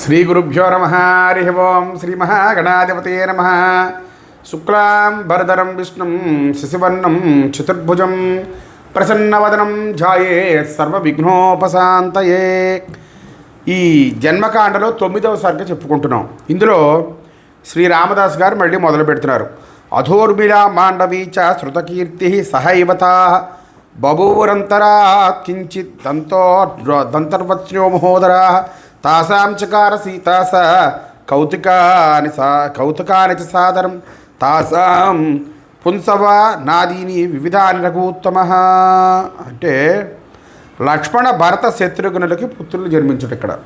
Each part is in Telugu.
శ్రీ గురుభ్యో నమ హరి ఓం శ్రీ మహాగణాధిపతే నమ. శుక్లాం భరధరం విష్ణుం శశివర్ణం చతుర్భుజం ప్రసన్నవదనం ఝాయే సర్వవిఘ్నోపశాంతయే. ఈ జన్మకాండలో తొమ్మిదవ సర్గ చెప్పుకుంటున్నాం. ఇందులో శ్రీ రామదాస్ గారు మళ్ళీ మొదలు పెడుతున్నారు. అధోర్మిళ మాండవీ చ శృతకీర్తి సహైవతా బభూవరంతరా కించిత్ దంతో దంతర్వత్స్యో మహోదరా తాసాం చకార సీతాస కౌతుకాని సా కౌతుకాని చ సాదరం. తాసాం పుంసవ నాదీని వివిధాని రఘుత్తమ. అంటే లక్ష్మణ భరత శత్రుఘ్నులకి పుత్రులు జన్మించుడు ఇక్కడ.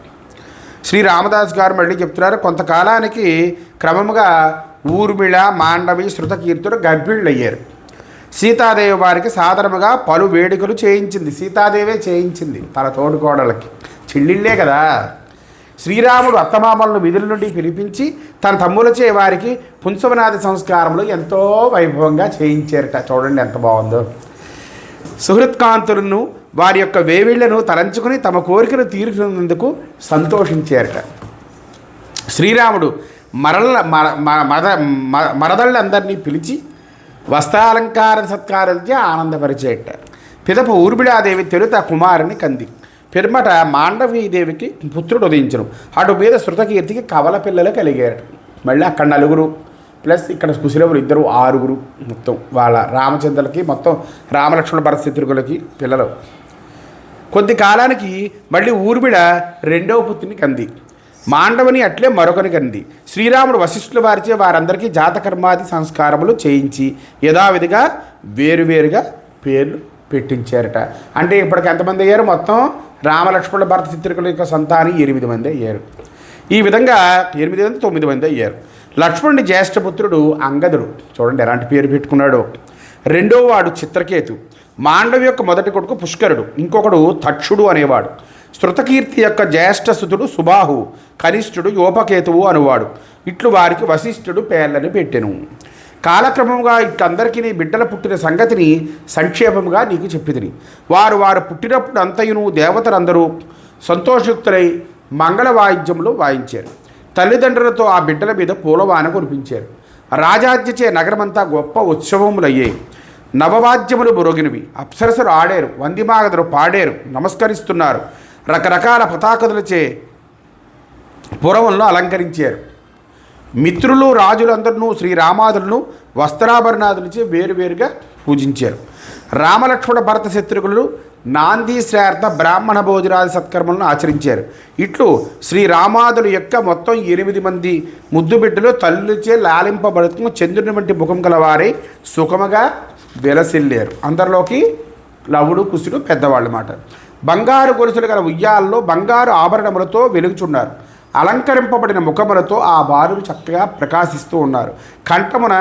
శ్రీ రామదాస్ గారు మళ్ళీ చెప్తున్నారు కొంతకాలానికి క్రమముగా ఊర్మిళ మాండవి శృతకీర్తులు గర్భిణులయ్యారు. సీతాదేవి వారికి సాధారణంగా పలు వేడుకలు చేయించింది. సీతాదేవే చేయించింది తన తోడుకోడలకి చెల్లిళ్ళే కదా. శ్రీరాముడు అత్తమామలను విధుల నుండి పిలిపించి తన తమ్ములచే వారికి పుంసవనాథ సంస్కారములు ఎంతో వైభవంగా చేయించారట. చూడండి ఎంత బాగుందో. సుహృత్కాంతులను వారి యొక్క వేవిళ్ళను తలంచుకుని తమ కోరికను తీర్చినందుకు సంతోషించారట. శ్రీరాముడు మరల మ- మద మ- మరదళ్ళందరినీ పిలిచి వస్త్రాలంకార సత్కారాలచే ఆనందపరిచేట. పిదప ఊర్మిళాదేవి తెలుత కుమారుని కంది. పిర్మట మాండవీదేవికి పుత్రుడు ఉదయించను. అటు మీద శృతకీర్తికి కవల పిల్లలు కలిగారు. మళ్ళీ అక్కడ నలుగురు ప్లస్ ఇక్కడ కుశలవులు ఇద్దరు ఆరుగురు మొత్తం వాళ్ళ రామచంద్రులకి మొత్తం రామలక్ష్మణ భరతశత్రుకులకి పిల్లలు. కొద్ది కాలానికి మళ్ళీ ఊర్మిళ రెండవ పుత్రుని కంది. మాండవని అట్లే మరొకని కంది. శ్రీరాముడు వశిష్ఠుల వారిచే వారందరికీ జాతకర్మాది సంస్కారములు చేయించి యథావిధిగా వేరువేరుగా పేర్లు పెట్టించారట. అంటే ఇప్పటికి ఎంతమంది అయ్యారు? మొత్తం రామలక్ష్మణుల భరత చిత్రికుల యొక్క సంతానం ఎనిమిది మంది అయ్యారు. ఈ విధంగా ఎనిమిది మంది తొమ్మిది మంది అయ్యారు. లక్ష్మణుడి జ్యేష్ఠపుత్రుడు అంగదుడు. చూడండి ఎలాంటి పేరు పెట్టుకున్నాడు. రెండో వాడు చిత్రకేతు. మాండవి యొక్క మొదటి కొడుకు పుష్కరుడు. ఇంకొకడు తక్షుడు అనేవాడు. శృతకీర్తి యొక్క జ్యేష్ఠసుతుడు సుబాహు. కనిష్ఠుడు యోపకేతువు అనువాడు. ఇట్లు వారికి వశిష్ఠుడు పేర్లను పెట్టెను. కాలక్రమంగా ఇట్లందరికీ బిడ్డల పుట్టిన సంగతిని సంక్షేపముగా నీకు చెప్పిదిని. వారు వారు పుట్టినప్పుడు అంతయును దేవతలందరూ సంతోషయుక్తులై మంగళ వాయిద్యములు వాయించారు. తల్లిదండ్రులతో ఆ బిడ్డల మీద పూలవాన కురిపించారు. రాజాజ్యచే నగరమంతా గొప్ప ఉత్సవములయ్యాయి నవవాద్యములు మురోగినవి. అప్సరసలు ఆడారు. వందిమాగదులు పాడారు. నమస్కరిస్తున్నారు. రకరకాల పతాకదులచే పురవంలో అలంకరించారు. మిత్రులు రాజులందరినూ శ్రీరామాదులను వస్త్రాభరణాదులచే వేరువేరుగా పూజించారు. రామలక్ష్మణ భరత శత్రుకులు నాంది శ్రార్థ బ్రాహ్మణ భోజనాది సత్కర్మలను ఆచరించారు. ఇట్లు శ్రీరామాదుల యొక్క మొత్తం ఎనిమిది మంది ముద్దు బిడ్డలు తల్లిచే లాలింపబడుతూ చంద్రుని వంటి ముఖం గలవారై సుఖముగా వెలసిల్లారు. అందరిలోకి లవుడు కుసుడు పెద్దవాళ్ళు మాట బంగారు గొలుసులు గల ఉయ్యాల్లో బంగారు ఆభరణములతో వెలుగుచున్నారు. అలంకరింపబడిన ముఖములతో ఆ బాలురు చక్కగా ప్రకాశిస్తూ ఉన్నారు. కంఠమున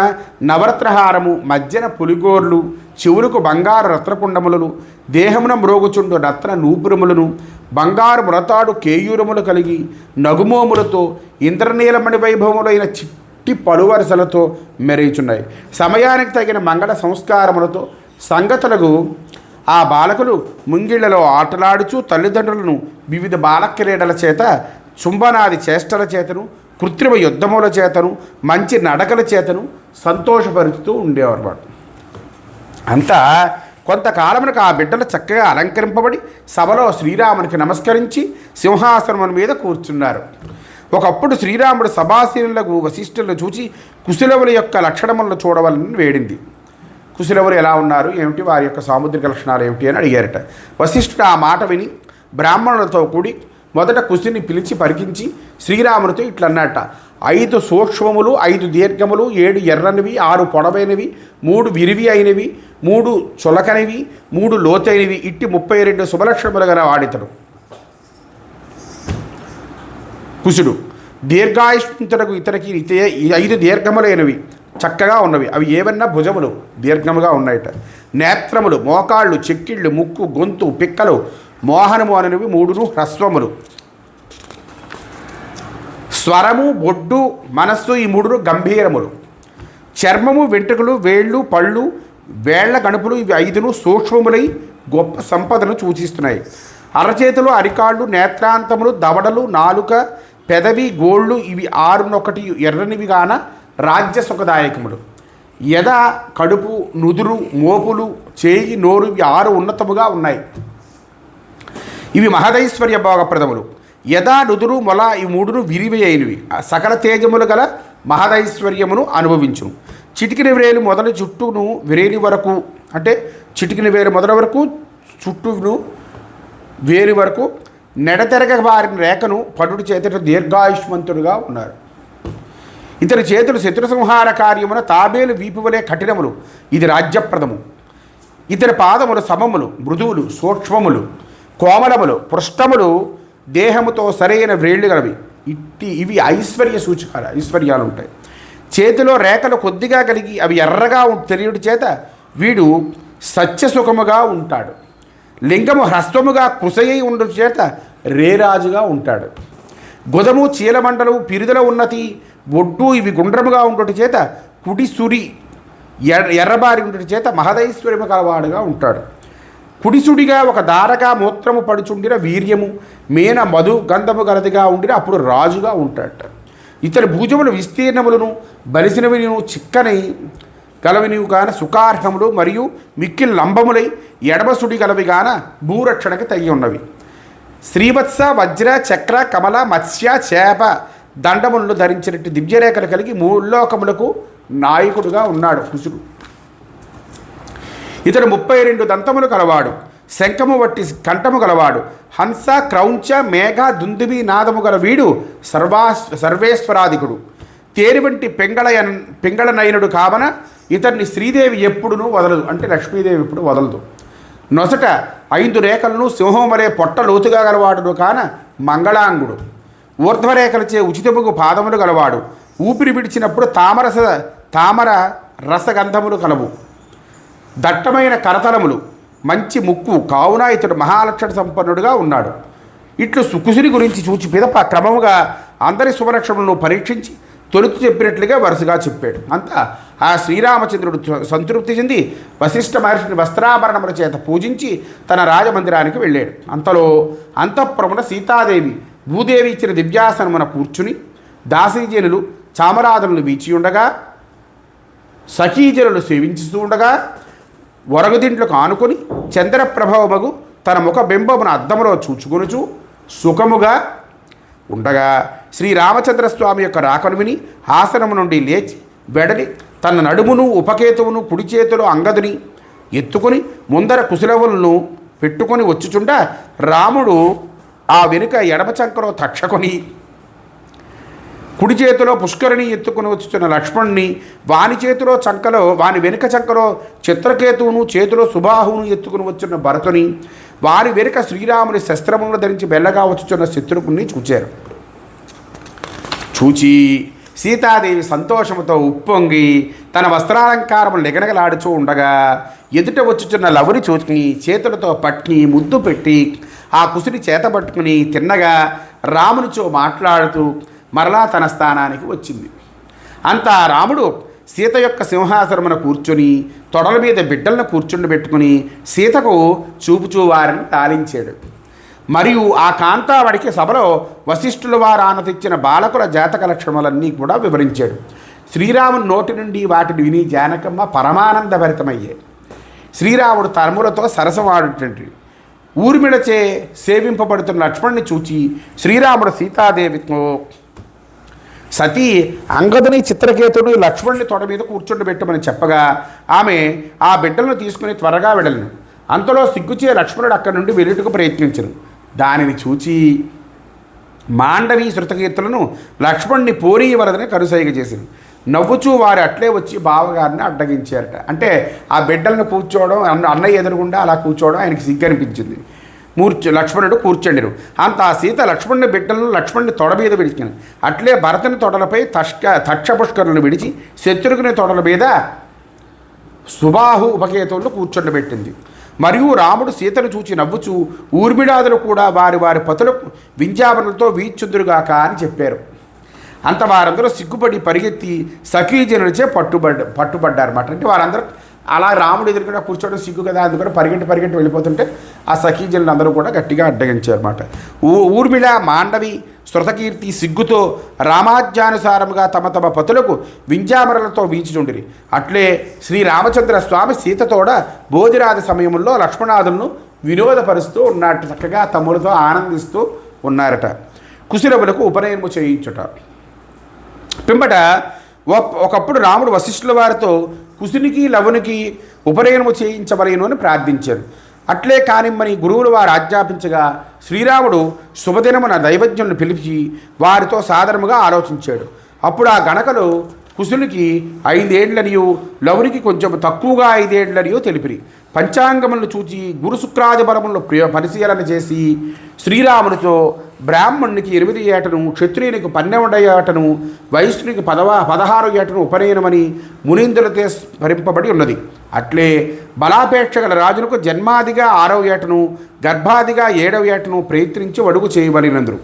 నవరత్నహారము మధ్యన పులిగోర్లు చెవులకు బంగారు రత్నపుండములను దేహమున మ్రోగుచుండు రత్న నూపురములను బంగారు మురతాడు కేయూరములు కలిగి నగుమోములతో ఇంద్రనీలమణి వైభవములైన చిట్టి పలువరసలతో మెరుగుచున్నాయి సమయానికి తగిన మంగళ సంస్కారములతో సంగతులకు ఆ బాలకులు ముంగిళ్ళలో ఆటలాడుచు తల్లిదండ్రులను వివిధ బాలక్రీడల చేత చుంబనాది చేష్టల చేతను కృత్రిమ యుద్ధముల చేతను మంచి నడకల చేతను సంతోషపరుచుతూ ఉండేవారు అంతా కొంతకాలమునకు ఆ బిడ్డలు చక్కగా అలంకరింపబడి సభలో శ్రీరామునికి నమస్కరించి సింహాసనం మీద కూర్చున్నారు. ఒకప్పుడు శ్రీరాముడు సభాసీనులకు వశిష్ఠులను చూచి కుశలవుల యొక్క లక్షణములను చూడవలని వేడింది. కుశలవులు ఎలా ఉన్నారు? ఏమిటి? వారి యొక్క సాముద్రిక లక్షణాలు ఏమిటి? అని అడిగారట. వశిష్ఠుడు ఆ మాట విని బ్రాహ్మణులతో కూడి మొదట కుశిని పిలిచి పరికించి శ్రీరామునితో ఇట్లన్నట. ఐదు సూక్ష్మములు ఐదు దీర్ఘములు ఏడు ఎర్రనివి ఆరు పొడవైనవి మూడు విరివి అయినవి మూడు చులకనివి మూడు లోతైనవి ఇట్టి ముప్పై రెండు శుభలక్షణములు గల వాడితడు. కుశుడు దీర్ఘాయుష్మంతుడకు ఇతనికి ఇతే ఐదు దీర్ఘములైనవి చక్కగా ఉన్నవి. అవి ఏవన్నా భుజములు? దీర్ఘముగా ఉన్నాయట. నేత్రములు మోకాళ్ళు చెక్కిళ్ళు ముక్కు గొంతు పిక్కలు మోహనము అనేవి మూడును హ్రస్వములు. స్వరము బొడ్డు మనస్సు ఈ మూడును గంభీరములు. చర్మము వెంట్రుకలు వేళ్ళు పళ్ళు వేళ్ళ గణుపులు ఇవి ఐదును సూక్ష్మములై గొప్ప సంపదను సూచిస్తున్నాయి. అరచేతులు అరికాళ్ళు నేత్రాంతములు దవడలు నాలుక పెదవి గోళ్ళు ఇవి ఆరునొకటి ఎర్రనివి గాన రాజ్య సుఖదాయకములు. ఎద కడుపు నుదురు మోపులు చేయి నోరు ఇవి ఆరు ఉన్నతముగా ఉన్నాయి. ఇవి మహదైశ్వర్య భోగప్రదములు యథా నుదురు మొల ఈ మూడును విరివి అయినవి సకల తేజములు గల మహదైశ్వర్యమును అనుభవించును చిటికిన వేలు మొదలు చుట్టూను వేలి వరకు అంటే చిటికిన వేలు మొదల వరకు చుట్టూను వేలి వరకు నెడతెరగ వారిన రేఖను పడుడు చేతట దీర్ఘాయుష్మంతుడుగా ఉన్నారు. ఇతని చేతులు శత్రు సంహార కార్యమున తాబేలు వీపువలే కఠినములు. ఇది రాజ్యప్రదము. ఇతని పాదములు సమములు మృదువులు సూక్ష్మములు. కోమలములు పృష్టములు దేహముతో సరైన వ్రేళ్ళు గలవి. ఇట్టి ఇవి ఐశ్వర్య సూచకాలు ఐశ్వర్యాలు ఉంటాయి చేతిలో రేఖలు కొద్దిగా కలిగి అవి ఎర్రగా ఉం- తెలియడు చేత వీడు సత్యసుఖముగా ఉంటాడు. లింగము హ్రస్వముగా కుసయ్యి ఉండు చేత రేరాజుగా ఉంటాడు. గుదము చీలమండలు పిరుదల ఉన్నతి ఒడ్డు ఇవి గుండ్రముగా ఉండటం చేత కుడి సురి ఎర్ర ఎర్రబారి ఉండటి చేత మహదైశ్వర్యము కలవాడుగా ఉంటాడు. కుడిసుడిగా ఒక దారగా మూత్రము పడుచుండిన వీర్యము మేన మధు గంధము గలదిగా ఉండిన అప్పుడు రాజుగా ఉంటాడట. ఇతని భుజములు విస్తీర్ణములను బలిసినవిను చిక్కని గలవినివి గాన సుఖార్హములు మరియు మిక్కిల్ లంబములై ఎడమసుడి గలవి గాన భూరక్షణకి తగి ఉన్నవి. శ్రీవత్స వజ్ర చక్ర కమల మత్స్య చేప దండములను ధరించినట్టు దివ్యరేఖలు కలిగి మూల్లోకములకు నాయకుడుగా ఉన్నాడు కుసుడు ఇతడు ముప్పై రెండు దంతములు కలవాడు శంఖము వట్టి కంఠము గలవాడు హంస క్రౌంచ మేఘ దుందుబి నాదము గల వీడు సర్వా సర్వేశ్వరాధికుడు. తేరి వంటి పెంగళయన్ పెంగళనయనుడు కావన ఇతన్ని శ్రీదేవి ఎప్పుడునూ వదలదు అంటే లక్ష్మీదేవి ఎప్పుడు వదలదు. నొసట ఐదు రేఖలను సింహం వలె పొట్ట లోతుగా గలవాడును కాన మంగళాంగుడు. ఊర్ధ్వరేఖలచే ఉచితముకు పాదములు గలవాడు. ఊపిరి విడిచినప్పుడు తామరస తామర రసగంధములు కలవు. దట్టమైన కరతలములు మంచి ముక్కు కావున ఇతడు మహాలక్షణ సంపన్నుడుగా ఉన్నాడు. ఇట్లు సుకుసుని గురించి చూచి పిదప క్రమముగా అందరి శుభలక్షణములను పరీక్షించి తొలుతు చెప్పినట్లుగా వరుసగా చెప్పాడు. అంతా ఆ శ్రీరామచంద్రుడు సంతృప్తి చెంది వశిష్ఠ మహర్షిని వస్త్రాభరణముల చేత పూజించి తన రాజమందిరానికి వెళ్ళాడు. అంతలో అంతఃపురమున సీతాదేవి భూదేవి ఇచ్చిన దివ్యాసనమున కూర్చుని దాసీజనులు చామరాధనులు వీచి ఉండగా సఖీజనులు సేవించుతూ ఉండగా వరగుదింట్లకు ఆనుకొని చంద్రప్రభవమగు తన ముఖ బింబమున అద్దములో చూచుకొనుచు సుఖముగా ఉండగా శ్రీరామచంద్రస్వామి యొక్క రాకను విని ఆసనము నుండి లేచి వెడలి తన నడుమును ఉపకేతువును కుడి చేతిలో అంగదుని ఎత్తుకొని ముందర కుశలవులను పెట్టుకొని వచ్చుచుండ రాముడు ఆ వెనుక ఎడమ చంకలో తక్షకొని కుడి చేతిలో పుష్కరిణి ఎత్తుకుని వచ్చుతున్న లక్ష్మణ్ణి వాని చేతిలో చంకలో వాని వెనుక చంకలో చిత్రకేతువును చేతిలో సుబాహువును ఎత్తుకుని వచ్చున్న భరతుని వారి వెనుక శ్రీరాముని శస్త్రములను ధరించి బెల్లగా వచ్చుచున్న శత్రుకుని చూచారు. చూచి సీతాదేవి సంతోషముతో ఉప్పొంగి తన వస్త్రాలంకారము నిగనగలాడుచూ ఉండగా ఎదుట వచ్చుచున్న లవుని చూచుకుని చేతులతో పట్టి ముద్దు పెట్టి ఆ కుసిని చేత పట్టుకుని తిన్నగా రామునితో మాట్లాడుతూ మరలా తన స్థానానికి వచ్చింది. అంతా రాముడు సీత యొక్క సింహాసనమున కూర్చొని తొడల మీద బిడ్డలను కూర్చుండబెట్టుకుని సీతకు చూపుచూ వారిని తాలించాడు. మరియు ఆ కాంతావడికి సభలో వశిష్ఠుల వారు ఆనతిచ్చిన బాలకుల జాతక లక్షణములన్నీ కూడా వివరించాడు. శ్రీరాముని నోటి నుండి వాటిని విని జానకమ్మ పరమానందభరితమయ్యాయి. శ్రీరాముడు తరములతో సరసమాడుటువంటి ఊర్మిళచే సేవింపబడుతున్న లక్ష్మణ్ణి చూచి శ్రీరాముడు సీతాదేవితో సతీ అంగదుని చిత్రకేతుడు లక్ష్మణుని తొడ మీద కూర్చుండబెట్టమని చెప్పగా ఆమె ఆ బిడ్డలను తీసుకుని త్వరగా వెడలను అంతలో సిగ్గుచే లక్ష్మణుడు అక్కడి నుండి వెళ్ళుటకు ప్రయత్నించను. దానిని చూచి మాండవి శృతకీర్తులను లక్ష్మణ్ణి పోనీయవలదని కరుసైగ చేసింది నవ్వుచూ వారు అట్లే వచ్చి బావగారిని అడ్డగించారట. అంటే ఆ బిడ్డలను కూర్చోవడం అన్నయ్య ఎదురుగుండా అలా కూర్చోవడం ఆయనకి సిగ్గనిపించింది. మూర్చు లక్ష్మణుడు కూర్చండిరు అంత ఆ సీత లక్ష్మణుని బిడ్డలను లక్ష్మణుని తొడ మీద విడిచినాను. అట్లే భరతుని తొడలపై తష్క తక్ష పుష్కరులను విడిచి శత్రుఘ్ని తొడల మీద సుబాహు ఉపకేతువులను కూర్చుండబెట్టింది. మరియు రాముడు సీతను చూచి నవ్వుచూ ఊర్మిడాదులు కూడా వారి వారి పతులకు వింజావనులతో వీచుందురుగాక అని చెప్పారు. అంత వారందరూ సిగ్గుపడి పరిగెత్తి సఖీజనులచే పట్టుబడ్డ పట్టుబడ్డారన్నమాట. అంటే వారందరూ అలా రాముడు ఎదురుకుండా కూర్చోవడం సిగ్గు కదా అందుకని పరిగెట్టి పరిగెట్టి వెళ్ళిపోతుంటే ఆ సఖీజనులు అందరూ కూడా గట్టిగా అడ్డగించారన్నమాట. ఊ ఊర్మిళ మాండవి శృతకీర్తి సిగ్గుతో రామాజ్యానుసారముగా తమ తమ పతులకు వింజామరలతో వీచిచుండిరి అట్లే శ్రీ రామచంద్ర స్వామి సీతతోడ భోజరాది సమయంలో లక్ష్మణాదులను వినోదపరుస్తూ ఉన్నట్టు చక్కగా తమ్ములతో ఆనందిస్తూ ఉన్నారట. కుశలములకు ఉపనయనము చేయించుట. పిమ్మట ఒకప్పుడు రాముడు వశిష్ఠుల వారితో కుసునికి లవునికి ఉపనయనము చేయించవలేను అని ప్రార్థించారు. అట్లే కానిమ్మని గురువులు వారు ఆజ్ఞాపించగా శ్రీరాముడు శుభదినమున దైవజ్ఞులను పిలిచి వారితో సాధారణముగా ఆలోచించాడు. అప్పుడు ఆ గణకలు కుశునికి ఐదేండ్లనియు లవునికి కొంచెం తక్కువగా ఐదేండ్లనియో తెలిపిరి. పంచాంగములను చూచి గురు శుక్రాది బలములను ప్రియ పరిశీలన చేసి శ్రీరామునితో బ్రాహ్మణునికి ఎనిమిది ఏటను క్షత్రియునికి పన్నెండు ఏటను వైశ్యునికి పదవ పదహారు ఏటను ఉపనయనమని మునీంద్రులతో స్మరింపబడి ఉన్నది. అట్లే బలాపేక్ష గల రాజునకు జన్మాదిగా ఆరవ ఏటను గర్భాదిగా ఏడవ ఏటను ప్రయత్నించి అడుగు చేయబడినందురు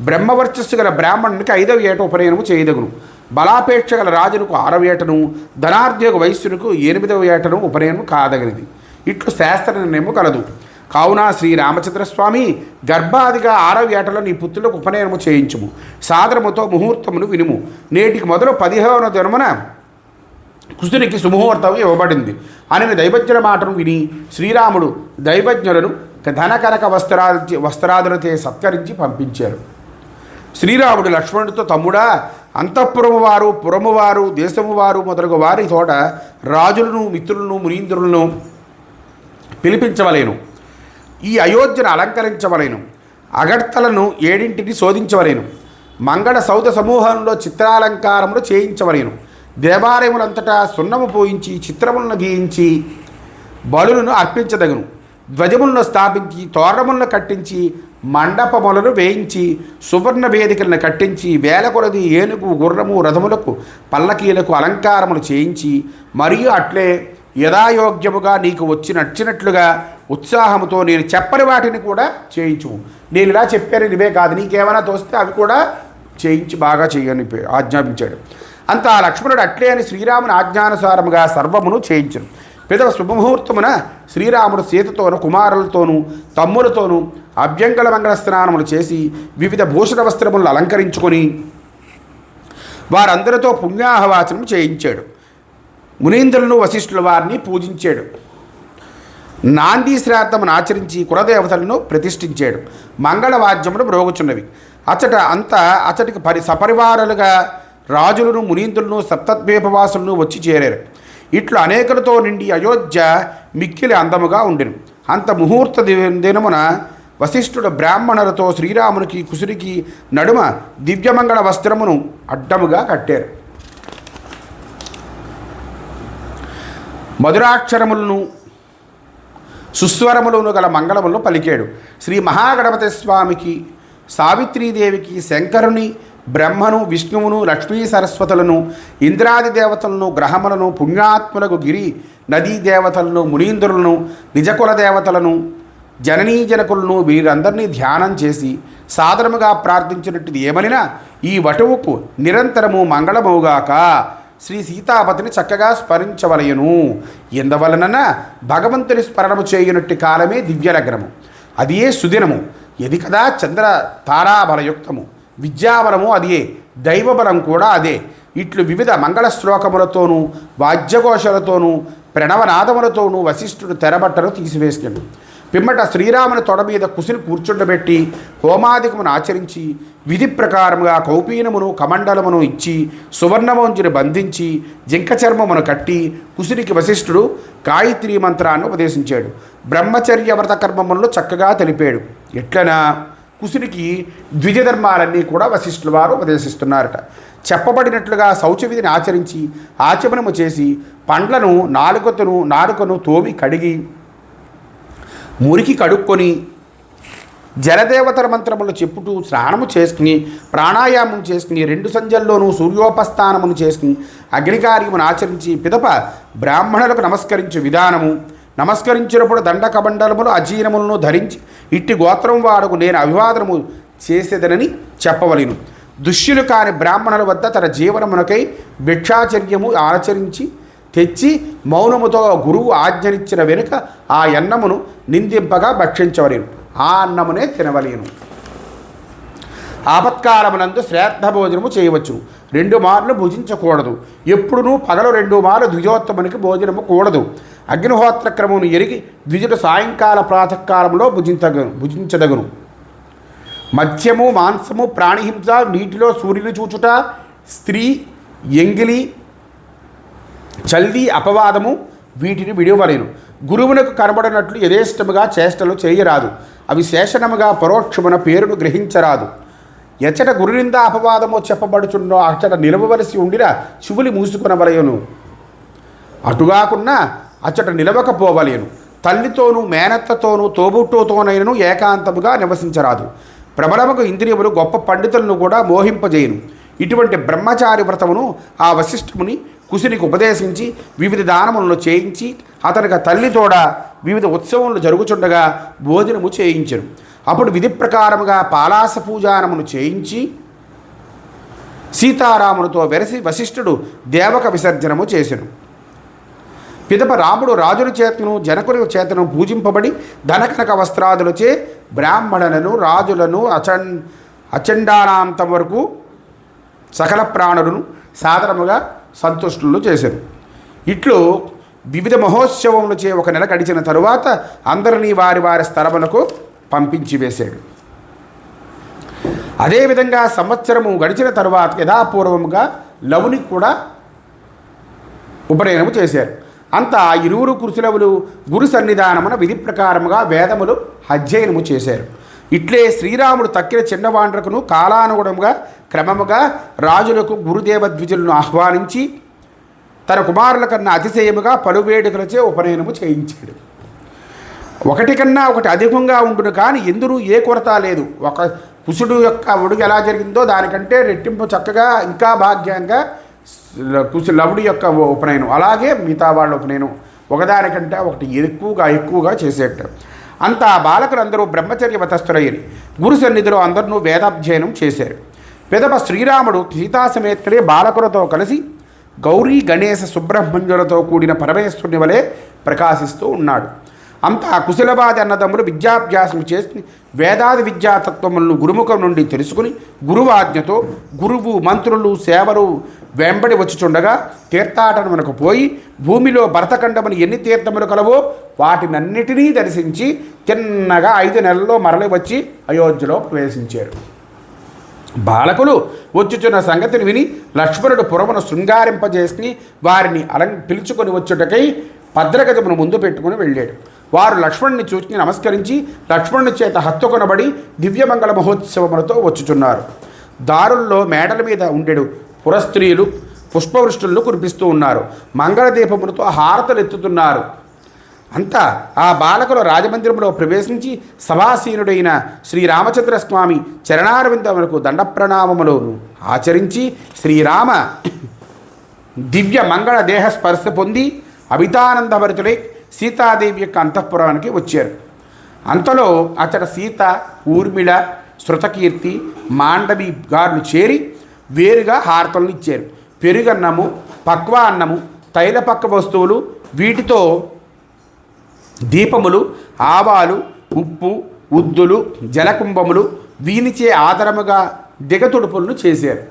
బ్రహ్మవర్చస్సు గల బ్రాహ్మణునికి ఐదవ ఏట ఉపనయనము చేయదగును. బలాపేక్ష గల రాజునకు ఆరవ ఏటను ధనార్యోగ వైశ్యునకు ఎనిమిదవ ఏటను ఉపనయనము కాదగినది. ఇట్లు శాస్త్ర నిర్ణయము కలదు. కావున శ్రీ రామచంద్రస్వామి గర్భాదిగా ఆరవ ఏటలో నీ పుత్రులకు ఉపనయనము చేయించుము. సాదరముతో ముహూర్తమును వినుము. నేటికి మొదలు పదిహేనవ దినమున కుస్తునికి సుముహూర్తం ఇవ్వబడింది. అని దైవజ్ఞుల మాటను విని శ్రీరాముడు దైవజ్ఞులను ధనకనక వస్త్రాది వస్త్రాదులతో సత్కరించి పంపించారు. శ్రీరాముడు లక్ష్మణుడితో తమ్ముడా అంతఃపురము వారు పురము వారు దేశము వారు మొదలగు వారి తోట రాజులను మిత్రులను మునీంద్రులను పిలిపించవలేను. ఈ అయోధ్యను అలంకరించవలేను. అగడ్తలను ఏడింటిని శోధించవలేను. మంగళ సౌద సమూహంలో చిత్రాలంకారములు చేయించవలేను. దేవాలయములంతటా సున్నము పోయించి చిత్రములను గీయించి బలులను అర్పించదగును. ధ్వజములను స్థాపించి తోరణములను కట్టించి మండపములను వేయించి సువర్ణ వేదికలను కట్టించి వేల కొలది ఏనుగు గుర్రము రథములకు పల్లకీలకు అలంకారములు చేయించి మరియు అట్లే యథాయోగ్యముగా నీకు వచ్చి నచ్చినట్లుగా ఉత్సాహముతో నేను చెప్పని వాటిని కూడా చేయించు నేను ఇలా చెప్పాను ఇవే కాదు. నీకేమైనా తోస్తే అవి కూడా చేయించి బాగా చేయని ఆజ్ఞాపించాడు. అంత ఆ లక్ష్మణుడు అట్లే అని శ్రీరాముని ఆజ్ఞానుసారముగా సర్వమును చేయించను. పిదవ శుభముహూర్తమున శ్రీరాముడు సీతతోను కుమారులతోనూ తమ్ములతోనూ అభ్యంగళ మంగళ స్నానములు చేసి వివిధ భూషణ వస్త్రములను అలంకరించుకొని వారందరితో పుణ్యాహవాచనం చేయించాడు. మునీంద్రులను వశిష్ఠుల వారిని పూజించాడు. నాంది శ్రాద్ధమును ఆచరించి కులదేవతలను ప్రతిష్ఠించాడు. మంగళవాద్యములు మ్రోగుచున్నవి. అచట అంతా అచటికి పరి సపరివారాలుగా రాజులను మునీంద్రులను సప్తద్వీపవాసులను వచ్చి చేరారు. ఇట్లు అనేకులతో నిండి అయోధ్య మిక్కిలి అందముగా ఉండెను. అంత ముహూర్త దినమున వశిష్ఠుడు బ్రాహ్మణులతో శ్రీరామునికి కుసురికి నడుమ దివ్యమంగళ వస్త్రమును అడ్డముగా కట్టారు. మధురాక్షరములను సుస్వరములను గల మంగళములను పలికాడు. శ్రీ మహాగణపతి స్వామికి సావిత్రీదేవికి శంకరుని బ్రహ్మను విష్ణువును లక్ష్మీ సరస్వతులను ఇంద్రాది దేవతలను గ్రహములను పుణ్యాత్ములకు గిరి నదీ దేవతలను మునీంద్రులను నిజకుల దేవతలను జననీ జనకులను వీరందరినీ ధ్యానం చేసి సాధనముగా ప్రార్థించినట్టుది ఏమనినా ఈ వటువుకు నిరంతరము మంగళమవుగాక. శ్రీ సీతాపతిని చక్కగా స్మరించవలయను. ఎందువలన భగవంతుని స్మరణము చేయునట్టి కాలమే దివ్యలగ్నము అదియే సుదినము. ఇది కదా చంద్ర తారాబలయుక్తము. విద్యాబలము అదే దైవబలం కూడా అదే. ఇట్లు వివిధ మంగళ శ్లోకములతోనూ వాద్యఘోషలతోనూ ప్రణవనాదములతోనూ వశిష్ఠుడు తెరబట్టను తీసివేసుకెళ్ళు పిమ్మట శ్రీరాముని తొడ మీద కుసిని కూర్చుండబెట్టి హోమాధికమును ఆచరించి విధి ప్రకారముగా కౌపీనమును కమండలమును ఇచ్చి సువర్ణమోంజుని బంధించి జింక చర్మమును కట్టి కుసిరికి వశిష్ఠుడు గాయత్రీ మంత్రాన్ని ఉపదేశించాడు. బ్రహ్మచర్య వ్రత కర్మములను చక్కగా తెలిపాడు. ఎట్లనా? కుసునికి ద్విజధర్మాలన్నీ కూడా వశిష్ఠుల వారు ఉపదేశిస్తున్నారట. చెప్పబడినట్లుగా శౌచ విధిని ఆచరించి ఆచమనము చేసి పండ్లను నాలుకతను నాలుకను తోమి కడిగి మురికి కడుక్కొని జలదేవతల మంత్రములు చెప్పుతూ స్నానము చేసుకుని ప్రాణాయామం చేసుకుని రెండు సంజల్లోనూ సూర్యోపస్థానమును చేసుకుని అగ్నికార్యమును ఆచరించి పిదప బ్రాహ్మణులకు నమస్కరించే విధానము నమస్కరించినప్పుడు దండకబండలములు అజీనములను ధరించి ఇట్టి గోత్రం వాడకు నేను అభివాదనము చేసేదనని చెప్పవలను. దుష్యులు కాని బ్రాహ్మణుల వద్ద తన జీవనమునకై భిక్షాచర్యము ఆచరించి తెచ్చి మౌనముతో గురువు ఆజ్ఞనిచ్చిన వెనుక ఆ అన్నమును నిందింపగా భక్షించవలేను. ఆ అన్నమునే తినవలేను. ఆపత్కాలమునందు శ్రాద్ధ భోజనము చేయవచ్చు. రెండు మార్లు భుజించకూడదు. ఎప్పుడునూ పగలు రెండు మార్లు ద్విజోత్తమునికి భోజనము కూడదు. అగ్నిహోత్ర క్రమమును ఎరిగి ద్విజుడు సాయంకాల ప్రాతకాలంలో భుజించగను భుజించదగును. మత్స్యము మాంసము ప్రాణిహింస నీటిలో సూర్యుని చూచుట స్త్రీ ఎంగిలి చల్లి అపవాదము వీటిని విడివలేను. గురువునకు కనబడినట్లు యథేష్టముగా చేష్టలు చేయరాదు. అవి శేషనముగా పరోక్షమున పేరును గ్రహించరాదు. ఎచ్చట గురునింద అపవాదము చెప్పబడుచున్నో అచ్చట నిలవవలసి ఉండిన శివుని మూసుకునవలయను. అటుగాకున్నా అచ్చట నిలవకపోవలేను తల్లితోనూ మేనత్తతోనూ తోబుట్టుతోనైనను ఏకాంతముగా నివసించరాదు. ప్రబలముకు ఇంద్రియములు గొప్ప పండితులను కూడా మోహింపజేయను. ఇటువంటి బ్రహ్మచారి వ్రతమును ఆ వశిష్ఠముని కుశునికి ఉపదేశించి వివిధ దానములను చేయించి అతనికి తల్లితోడ వివిధ ఉత్సవములు జరుగుచుండగా భోజనము చేయించను. అప్పుడు విధి ప్రకారముగా పాలాస పూజానమును చేయించి సీతారామునితో వెరసి వశిష్ఠుడు దేవక విసర్జనము చేసెను. పిదప రాముడు రాజుల చేతను జనకుని చేతను పూజింపబడి ధనకనక వస్త్రాదులచే బ్రాహ్మణులను రాజులను అచం అచండానాంతం వరకు సకల ప్రాణులను సాధారణముగా సంతుష్టులు చేశారు ఇట్లు వివిధ మహోత్సవములచే ఒక నెల గడిచిన తరువాత అందరినీ వారి వారి స్థలములకు పంపించి వేశాడు. అదేవిధంగా సంవత్సరము గడిచిన తరువాత యథాపూర్వముగా లవుని కూడా ఉపనయనము చేశారు. అంతా ఇరువురు కురుసులవులు గురు సన్నిధానమున విధి ప్రకారముగా వేదములు అధ్యయనము చేశారు. ఇట్లే శ్రీరాముడు తక్కిన చిన్నవాండ్రకును కాలానుగుణముగా క్రమముగా రాజులకు గురుదేవ ద్విజులను ఆహ్వానించి తన కుమారుల కన్నా అతిశయముగా పలు వేడుకలచే ఉపనయనము చేయించాడు. ఒకటి కన్నా ఒకటి అధికంగా ఉండును కానీ ఎందురు ఏ కొరత లేదు. ఒక కుసుడు యొక్క ఒడుగు ఎలా జరిగిందో దానికంటే రెట్టింపు చక్కగా ఇంకా భాగ్యంగా కుసు లవుడి యొక్క ఉపనయనం. అలాగే మిగతా వాళ్ళ ఉపనయనం. ఒకదానికంటే ఒకటి ఎక్కువగా ఎక్కువగా చేసేట అంతా బాలకులందరూ బ్రహ్మచర్య వతస్థులయ్యి గురు సన్నిధిలో అందరినూ వేదాధ్యయనం చేశారు. పెదప శ్రీరాముడు సీతాసమేత్రే బాలకులతో కలిసి గౌరీ గణేశ సుబ్రహ్మణ్యులతో కూడిన పరమేశ్వరుని వలె ప్రకాశిస్తూ ఉన్నాడు. అంతా కుశలవాది అన్నదమ్ములు విద్యాభ్యాసం చేసి వేదాది విద్యాతత్వములను గురుముఖం నుండి తెలుసుకుని గురువాజ్ఞతో గురువు మంత్రులు సేవలు వెంబడి వచ్చుచుండగా తీర్థాటనమునకు పోయి భూమిలో భరతఖండమును ఎన్ని తీర్థములు కలవో వాటినన్నిటినీ దర్శించి తిన్నగా ఐదు నెలల్లో మరలి వచ్చి అయోధ్యలో ప్రవేశించారు. బాలకులు వచ్చుచున్న సంగతిని విని లక్ష్మణుడు పురమును శృంగారింపజేసి వారిని అలం పిలుచుకొని వచ్చుటకై భద్రగజమును ముందు పెట్టుకుని వెళ్ళాడు. వారు లక్ష్మణుని చూచి నమస్కరించి లక్ష్మణుని చేత హత్తుకొనబడి దివ్యమంగళ మహోత్సవములతో వచ్చుచున్నారు. దారుల్లో మేడల మీద ఉండెడు పురస్త్రీలు పుష్పవృష్టులను కురిపిస్తూ ఉన్నారు. మంగళదీపములతో హారతలు ఎత్తుతున్నారు అంతా ఆ బాలకుల రాజమందిరంలో ప్రవేశించి సభాసీనుడైన శ్రీరామచంద్ర స్వామి చరణారవిందములకు దండ ప్రణామములను ఆచరించి శ్రీరామ దివ్య మంగళ దేహ స్పర్శ పొంది అమితానందభరితుడై సీతాదేవి యొక్క అంతఃపురానికి వచ్చారు. అంతలో అతడు సీత ఊర్మిళ శృతకీర్తి మాండవి గారులు చేరి వేరుగా హారతలను ఇచ్చారు. పెరుగన్నము పక్వ అన్నము తైలపక్క వస్తువులు వీటితో దీపములు ఆవాలు ఉప్పు ఉద్దులు జలకుంభములు వీనిచే ఆదరముగా దిగతుడుపులను చేశారు.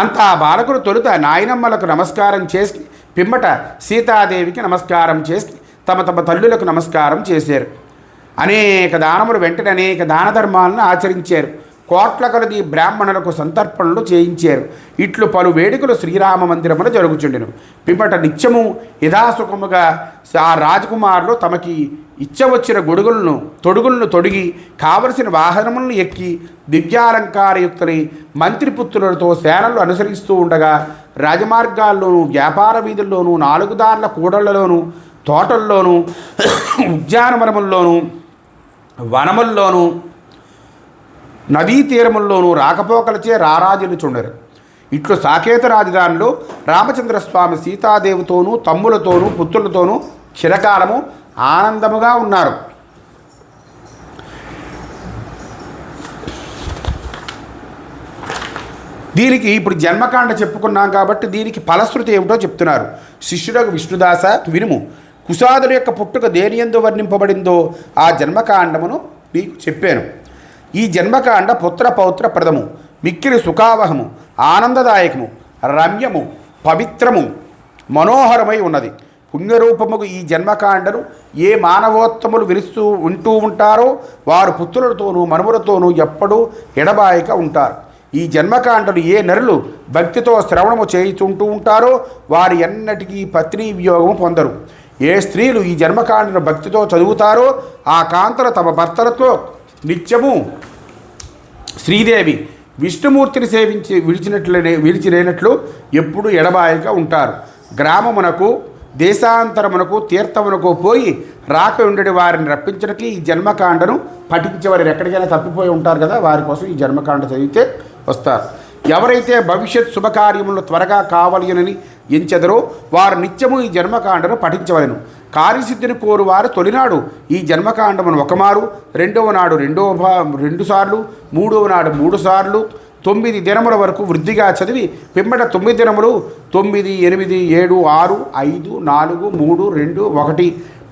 అంత ఆ బాలకుడు తొలుత నాయనమ్మలకు నమస్కారం చేసి పిమ్మట సీతాదేవికి నమస్కారం చేసి తమ తమ తల్లులకు నమస్కారం చేశారు. అనేక దానములు వెంటనే అనేక దాన ధర్మాలను ఆచరించారు. కోట్ల కొలది బ్రాహ్మణులకు సంతర్పణలు చేయించారు. ఇట్లు పలు వేడుకలు శ్రీరామ మందిరమున జరుగుచుండెను. పిమ్మట నిత్యము యథాసుఖముగా ఆ రాజకుమారులు తమకి ఇచ్చవచ్చిన గొడుగులను తొడుగులను తొడిగి కావలసిన వాహనములను ఎక్కి దివ్యాలంకారయుక్తులై మంత్రిపుత్రులతో సేనలు అనుసరిస్తూ ఉండగా రాజమార్గాల్లోనూ వ్యాపార వీధుల్లోనూ నాలుగుదారుల కూడళ్ళలోనూ తోటల్లోనూ ఉద్యానవనముల్లోనూ వనముల్లోనూ నదీ తీరముల్లోనూ రాకపోకలచే రారాజులు చుండరు. ఇట్లు సాకేత రాజధానిలో రామచంద్రస్వామి సీతాదేవితోనూ తమ్ములతోనూ పుత్రులతోనూ చిరకాలము ఆనందముగా ఉన్నారు. దీనికి ఇప్పుడు జన్మకాండ చెప్పుకున్నాం కాబట్టి దీనికి ఫలశ్రుతి ఏమిటో చెప్తున్నారు. శిష్యుడకు విష్ణుదాస వినుము. కుసాదుల యొక్క పుట్టుక దేని ఎందు వర్ణింపబడిందో ఆ జన్మకాండమును నీకు చెప్పాను. ఈ జన్మకాండ పుత్ర పౌత్ర ప్రదము మిక్కిలి సుఖావహము ఆనందదాయకము రమ్యము పవిత్రము మనోహరమై ఉన్నది. పుణ్యరూపముకు ఈ జన్మకాండను ఏ మానవోత్తములు విలుస్తూ ఉంటూ ఉంటారో వారు పుత్రులతోనూ మనుమలతోనూ ఎప్పుడూ ఎడబాయిక ఉంటారు. ఈ జన్మకాండలు ఏ నరులు భక్తితో శ్రవణము చేయుచుంటూ ఉంటారో వారు ఎన్నటికీ పత్ని వియోగము పొందరు. ఏ స్త్రీలు ఈ జన్మకాండను భక్తితో చదువుతారో ఆ కాంతలు తమ భర్తలతో నిత్యము శ్రీదేవి విష్ణుమూర్తిని సేవించి విడిచినట్లనే విడిచిలేనట్లు ఎప్పుడు ఎడబాయిగా ఉంటారు. గ్రామమునకు దేశాంతరమునకు తీర్థమునకు పోయి రాక ఉండడి వారిని రప్పించడానికి ఈ జన్మకాండను పఠించే వారు ఎక్కడికైనా తప్పిపోయి ఉంటారు కదా వారి కోసం ఈ జన్మకాండ చదివితే వస్తారు. ఎవరైతే భవిష్యత్ శుభకార్యములు త్వరగా కావలనని ఎంచెదరో వారు నిత్యము ఈ జన్మకాండను పఠించవలెను. కార్యసిద్ధిని కోరువారు తొలినాడు ఈ జన్మకాండమును ఒకమారు రెండవ నాడు రెండవ రెండు సార్లు మూడవ నాడు మూడు సార్లు తొమ్మిది దినముల వరకు వృద్ధిగా చదివి పిమ్మట తొమ్మిది దినములు తొమ్మిది ఎనిమిది ఏడు ఆరు ఐదు నాలుగు మూడు రెండు ఒకటి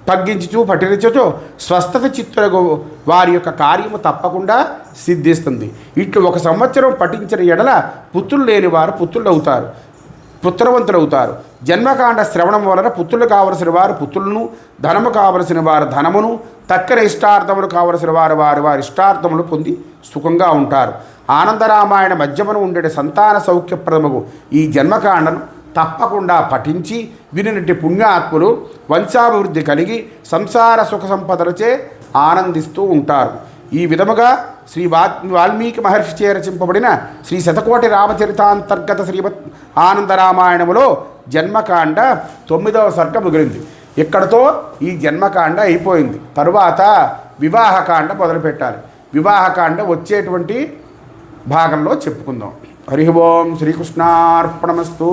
తగ్గించుచు పఠించచో స్వస్థత చిత్తులకు వారి యొక్క కార్యము తప్పకుండా సిద్ధిస్తుంది. ఇట్లు ఒక సంవత్సరం పఠించిన ఎడల పుత్రులు లేని వారు పుత్రులు అవుతారు పుత్రవంతులవుతారు. జన్మకాండ శ్రవణం వలన పుత్రులు కావలసిన వారు పుత్రులను ధనము కావలసిన వారు ధనమును తక్కిన ఇష్టార్థములు కావలసిన వారు వారు వారి ఇష్టార్థములు పొంది సుఖంగా ఉంటారు. ఆనందరామాయణ మధ్యమను ఉండే సంతాన సౌఖ్యప్రదముకు ఈ జన్మకాండను తప్పకుండా పఠించి వినినటి పుణ్యాత్ములు వంశాభివృద్ధి కలిగి సంసార సుఖ సంపదలచే ఆనందిస్తూ ఉంటారు. ఈ విధముగా శ్రీ వా వాల్మీకి మహర్షి చే రచింపబడిన శ్రీ శతకోటి రామచరితాంతర్గత శ్రీమత్ ఆనందరామాయణములో జన్మకాండ తొమ్మిదవ సర్గ ముగిరింది ఇక్కడతో ఈ జన్మకాండ అయిపోయింది. తరువాత వివాహకాండ మొదలుపెట్టాలి. వివాహకాండ వచ్చేటువంటి భాగంలో చెప్పుకుందాం. హరి ఓం శ్రీకృష్ణార్పణమస్తు.